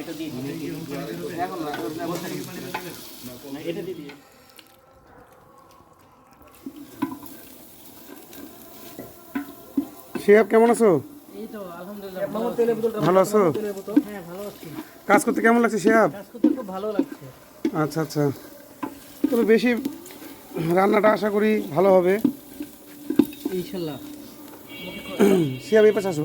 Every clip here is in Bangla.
এটা দিয়ে এখন না না, এটা দিয়ে দিন শিহাব কেমন আছো। এই তো আলহামদুলিল্লাহ ভালো আছো হ্যাঁ ভালো আছি। কাজ করতে কেমন লাগছে শিহাব কাজ করতে খুব ভালো লাগছে। আচ্ছা আচ্ছা। তবে বেশি রান্নাটা আশা করি ভালো হবে। ইনশাল্লাহ। শিহাব এই পাশে আসো।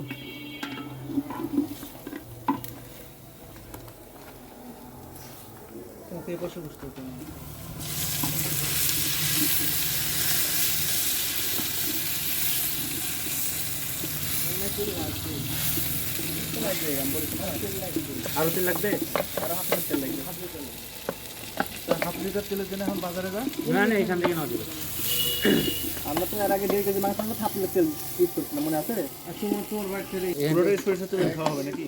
এই পাশে বসতে হতো না। আরও তেল লাগবে? হাফ লিটার তেলের জন্য এখন বাজারে যা। না না এখান থেকে নাও আমরা তো এর আগে দেড় কেজি মাংস আমরা হাফ লিটার তেল ইউজ করছিলাম মনে আছে? আর তোমার তোমার বাড়ি পুরোটাই সরিষা তেল খাওয়া হবে নাকি?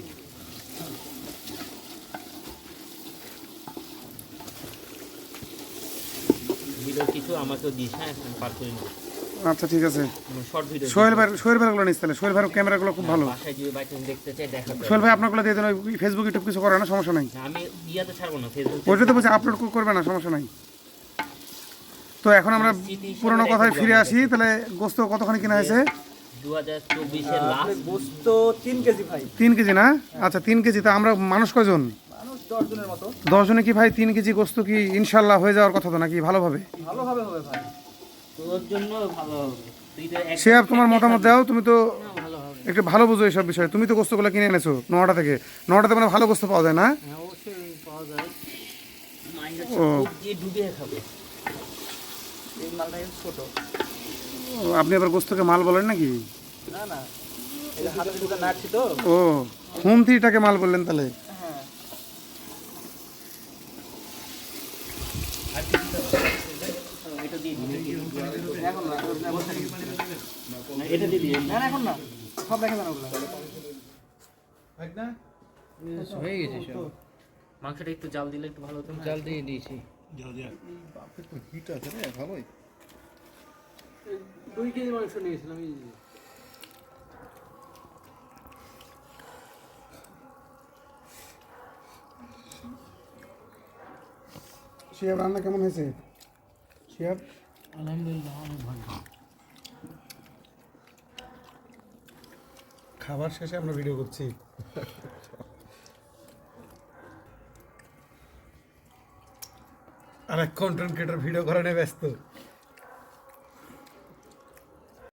ভিডিও কিছু আমাকেও দিস হ্যাঁ? পার করে নেব। আচ্ছা ঠিক আছে। শর্ট ভিডিও সোহেল ভাই সোহেল ভাইগুলো নিস তাহলে। সোহেল ভাইয়ের ক্যামেরাগুলো খুব ভালো। বাসায় যদি বাই দেখতে চাই দেখা সোহেল ভাই আপনারগুলো দিয়ে দেন ওই ফেসবুক ইউটিউব কিছু করে না সমস্যা নাই। আমি ইয়াতে ছাড়বো না ফেসবুক ওইটা তো বলছি আপলোড করবে না সমস্যা নাই। তো এখন আমরা পুরোনো কথায় ফিরে আসি। তাহলে গোস্ত কতখানি কিনা হয়েছে? তিন কেজি ভাই। তিন কেজি না? আচ্ছা তিন কেজি। তা আমরা মানুষ দশ জনের মতো। দশজনে কি ভাই তিন কেজি গোস্ত কি ইনশাল্লাহ হয়ে যাওয়ার কথা তো নাকি ভালোভাবে? ভালোভাবে হবে ভাই। তোর জন্য ভালো হবে। তুই তো এক সে তোমার মতামত দাও তুমি তো একটু ভালো বুঝো এইসব বিষয়ে। তুমি তো গোস্তগুলো কিনে এনেছো নটা থেকে। নটাতে মানে ভালো গোস্ত পাওয়া যায় না? হ্যাঁ আপনি আবার গোস্তকে মাল বলেন নাকি? না না। এটা হাতে দুটো নাড়ছি তো। ও হুমতিটাকে মাল বললেন তাহলে হ্যাঁ এটা দিয়ে দিন এখন না না, এটা দিয়ে দিন না না, এখন না সব রেখে দেন ওগুলো। হয়ে গেছে সব। মাংসটা একটু জাল দিলে একটু ভালো হতো না? জাল দিয়ে দিয়েছি। দুই কেজি মাংস নিয়েছিলাম এই শিয়াব রান্না কেমন হয়েছে? শিয়াব আলহামদুলিল্লাহ অনেক ভালো। খাবার শেষে আমরা ভিডিও করছি। আর এক কন্টেন্ট ক্রিয়েটার ভিডিও করা নিয়ে ব্যস্ত।